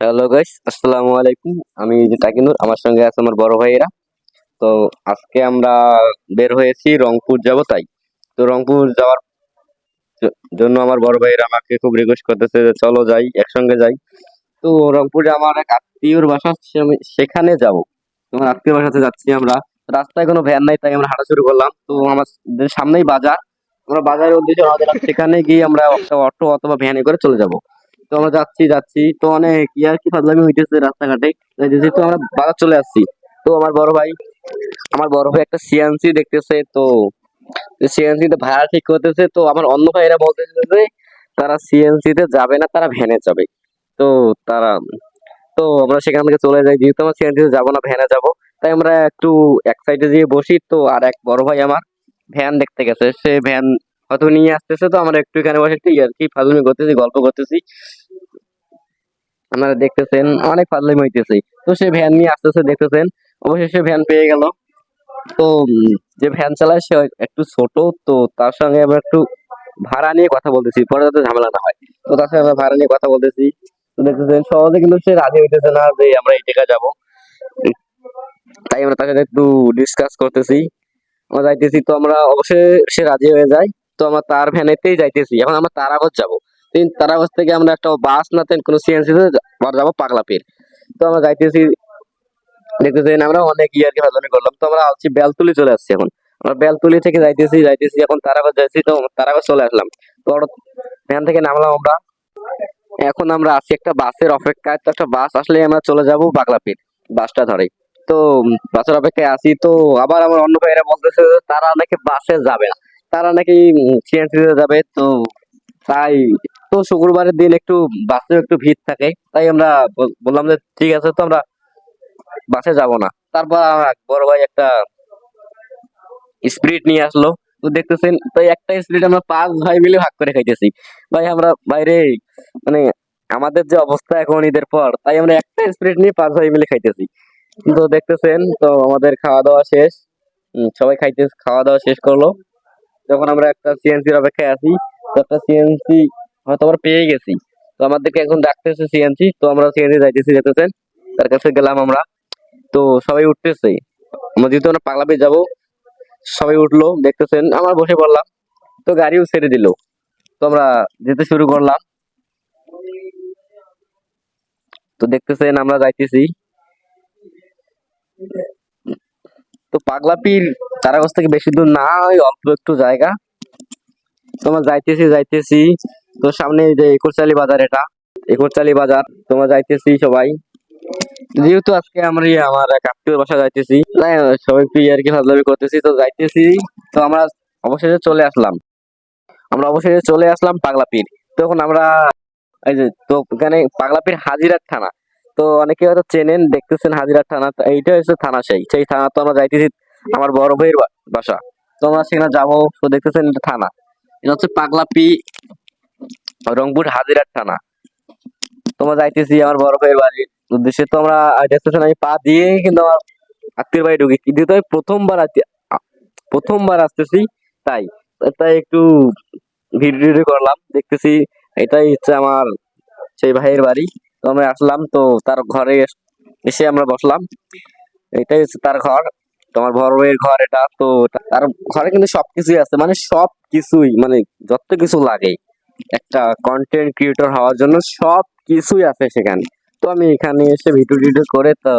Hello guys আসসালামু আলাইকুম আমি যে টাকিনুর আমার সঙ্গে আছে আমার বড় ভাইয়েরা। তো আজকে আমরা বের হয়েছি রংপুর যাব, তাই। তো রংপুর যাওয়ার জন্য আমার বড় ভাইয়েরা আমাকে খুব রিকোয়েস্ট করতেছে যে চলো যাই, একসঙ্গে যাই। তো রংপুরে আমার এক আত্মীয়র বাসা সেখানে যাব। তোমার আত্মীয় বাসাতে যাচ্ছি আমরা। রাস্তায় কোনো ভ্যান নাই, তাই আমরা হাঁটা শুরু করলাম। তো আমার সামনেই বাজার। আমরা বাজারের উদ্দেশ্যে সেখানে গিয়ে আমরা অটো অথবা ভ্যানে করে চলে যাব। তো আমরা যাচ্ছি যাচ্ছি। তো অনেক ইয়ার কি ফাজলামি হইতেছে রাস্তাঘাটে? তো আমরা বাজার চলে আসছি। তো আমার বড় ভাই, আমার বড় ভাই একটা সিএনসি দেখতেছে, তো সিএনসি তে ভাড়া ঠিক করতেছে, তো আমার অন্য ভাইরা বলতেছে যে তারা সিএনসি তে যাবে না, তারা ভ্যানে যাবে। তো তারা, তো আমরা সেখান থেকে চলে যাই। যেহেতু আমরা সিএনসি তে যাব না, ভ্যানে যাব। তাই আমরা একটু এক সাইডে গিয়ে বসি, তো আর এক বড় ভাই আমার ভ্যান দেখতে গেছে। সে ভ্যান হয়তো নিয়ে আসতেছে, তো আমরা একটু এখানে বসে একটু ইয়ার কি ফাজলামি করতেছি, গল্প করতেছি। আপনারা দেখতেছেন, অনেক ফাজলামি হইতেছে। তো সে ভ্যান নিয়ে আসতেছে, দেখতেছেন, অবশেষে ভ্যান পেয়ে গেল। তো যে ভ্যান চালায়, সে একটু ছোট, তো তার সঙ্গে আমরা একটু ভাড়া নিয়ে কথা বলতেছি। পরে যাতে ঝামেলা না হয়। তো তার সঙ্গে আমরা ভাড়া নিয়ে কথা বলতেছি। তো দেখতেছেন, সহজে কিন্তু সে রাজি হইতেছে না যে আমরা এই টাকা যাব। তাই আমরা তার সাথে একটু ডিসকাস করতেছি। আমরা যাইতেছি, তো আমরা অবশ্যই সে রাজি হয়ে যায়। তো আমরা তার ভ্যানেতেই যাইতেছি। এখন আমরা তারাগঞ্জ যাব। তিন তারাগঞ্জ থেকে আমরা একটা বাস না তেন, কোনো সিএনসি তে আবার যাব পাগলাপীর তো আমরা যাইতেছি, দেখতেছেন আমরা অনেক ইয়ার কি করলাম। তো আমরা হচ্ছে বেলতুলি চলে আসছি এখন। আমরা বেলতুলি থেকে যাইতেছি যাইতেছি এখন তারাগঞ্জ যাইছি তো তারাগঞ্জ চলে আসলাম। তো ভ্যান থেকে নামলাম আমরা। এখন আমরা আছি একটা বাসের অপেক্ষায়। তো একটা বাস আসলে আমরা চলে যাব পাগলাপীর বাসটা ধরে। তো বাসের অপেক্ষায় আছি। তো আবার আমার অন্য ভাইয়েরা বলতেছে তারা নাকি বাসে যাবে না। তারা নাকি সিএনসি যাবে। তো তাই তো শুক্রবারের দিন একটু বাসে একটু ভিড় থাকে, তাই আমরা বললাম যে ঠিক আছে তো আমরা বাসে যাব না। তারপর বড় ভাই একটা স্পিরিট নিয়ে আসলো, তো দেখতেছেন তো একটা স্পিরিট আমরা পাঁচ ভাই মিলে ভাগ করে খাইতেছি। ভাই, আমরা বাইরে মানে আমাদের যে অবস্থা এখন ঈদের পর, তাই আমরা একটা স্পিরিট নিয়ে পাঁচ ভাই মিলে খাইতেছি। তো দেখতেছেন, তো আমাদের খাওয়া দাওয়া শেষ। সবাই খাইতে, খাওয়া দাওয়া শেষ করল। যখন আমরা একটা সিএনসির অপেক্ষায় আছি, তো একটা সিএনসি হয়তো আমরা পেয়ে গেছি। তো আমাদেরকে এখন ডাকতেছে সিএনসি তো আমরা সিএনসি যাইতেছি যেতেছেন তার কাছে গেলাম আমরা। তো সবাই উঠতেছে। আমরা যেহেতু আমরা পাগলাপে যাব, সবাই উঠল, দেখতেছেন, আমরা বসে পড়লাম। তো গাড়িও ছেড়ে দিল। তো আমরা যেতে শুরু করলাম। তো দেখতেছেন, আমরা যাইতেছি। তো পাগলাপির তারাগঞ্জ থেকে বেশি দূর না, ওই অল্প একটু জায়গা। তো আমরা যাইতেছি যাইতেছি। তো সামনে যে একুরচালি বাজার এটা। একুরচালি বাজার, তোমরা যাইতেছি সবাই। যেহেতু আজকে আমরা ইয়ে আমার এক আত্মীয় বাসা যাইতেছি, তাই সবাই একটু ইয়ার কি ফাজলামি করতেছি, তো যাইতেছি। তো আমরা অবশেষে চলে আসলাম। আমরা অবশেষে চলে আসলাম পাগলাপির। তখন আমরা, এই যে, তো এখানে পাগলাপির হাজিরার থানা। তো অনেকে হয়তো চেনেন, দেখতেছেন হাজিরার থানা এইটা হচ্ছে থানা সেই। সেই থানা তো আমরা যাইতেছি আমার বড় ভাইয়ের বাসা। তো আমরা সেখানে যাব, তো দেখতেছেন এটা থানা। এটা হচ্ছে পাগলাপি রংপুর হাজিরার থানা। তোমরা যাইতেছি আমার বড় ভাইয়ের বাড়ির উদ্দেশ্যে তো আমরা আমি পা দিয়ে কিন্তু আমার আত্মীয় বাড়ি ঢুকি। কিন্তু আমি প্রথমবার প্রথমবার আসতেছি তাই। তাই একটু ভিডিও করলাম, দেখতেছি এটাই হচ্ছে আমার সেই ভাইয়ের বাড়ি। তো আমরা আসলাম, তো তার ঘরে এসে আমরা বসলাম। এটাই হচ্ছে তার ঘর। তোমার বড় ভাইয়ের ঘর এটা, তো তার ঘরে কিন্তু সবকিছুই আছে। মানে সব কিছুই মানে যত কিছু লাগে। একটা কন্টেন্ট ক্রিয়েটর হওয়ার জন্য সব কিছুই আছে সেখানে। তো আমি এখানে এসে ভিডিও টিডিও করে তো